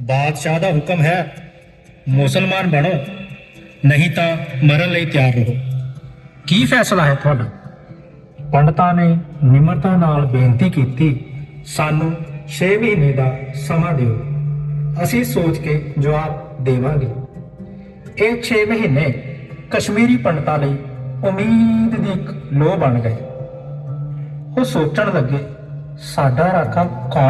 ਬਾਦਸ਼ਾਹ ਦਾ ਹੁਕਮ ਹੈ, ਮੁਸਲਮਾਨ ਬਣੋ, ਨਹੀਂ ਤਾਂ ਮਰਨ ਲਈ ਤਿਆਰ ਰਹੋ। ਕੀ ਫੈਸਲਾ ਹੈ ਤੁਹਾਡਾ? ਪੰਡਤਾਂ ਨੇ ਨਿਮਰਤਾ ਨਾਲ ਬੇਨਤੀ ਕੀਤੀ, ਸਾਨੂੰ 6 ਮਹੀਨੇ ਦਾ ਸਮਾਂ ਦਿਓ। ਅਸੀਂ ਸੋਚ ਕੇ ਜਵਾਬ ਦੇਵਾਂਗੇ। ਇਹ 6 ਮਹੀਨੇ ਕਸ਼ਮੀਰੀ ਪੰਡਤਾਂ ਲਈ ਉਮੀਦ ਦੀ ਇੱਕ ਲੋਹ ਬਣ ਗਏ। ਉਹ ਸੋਚਣ ਲੱਗੇ, ਸਾਡਾ ਰਾਖਾ ਕੌਣ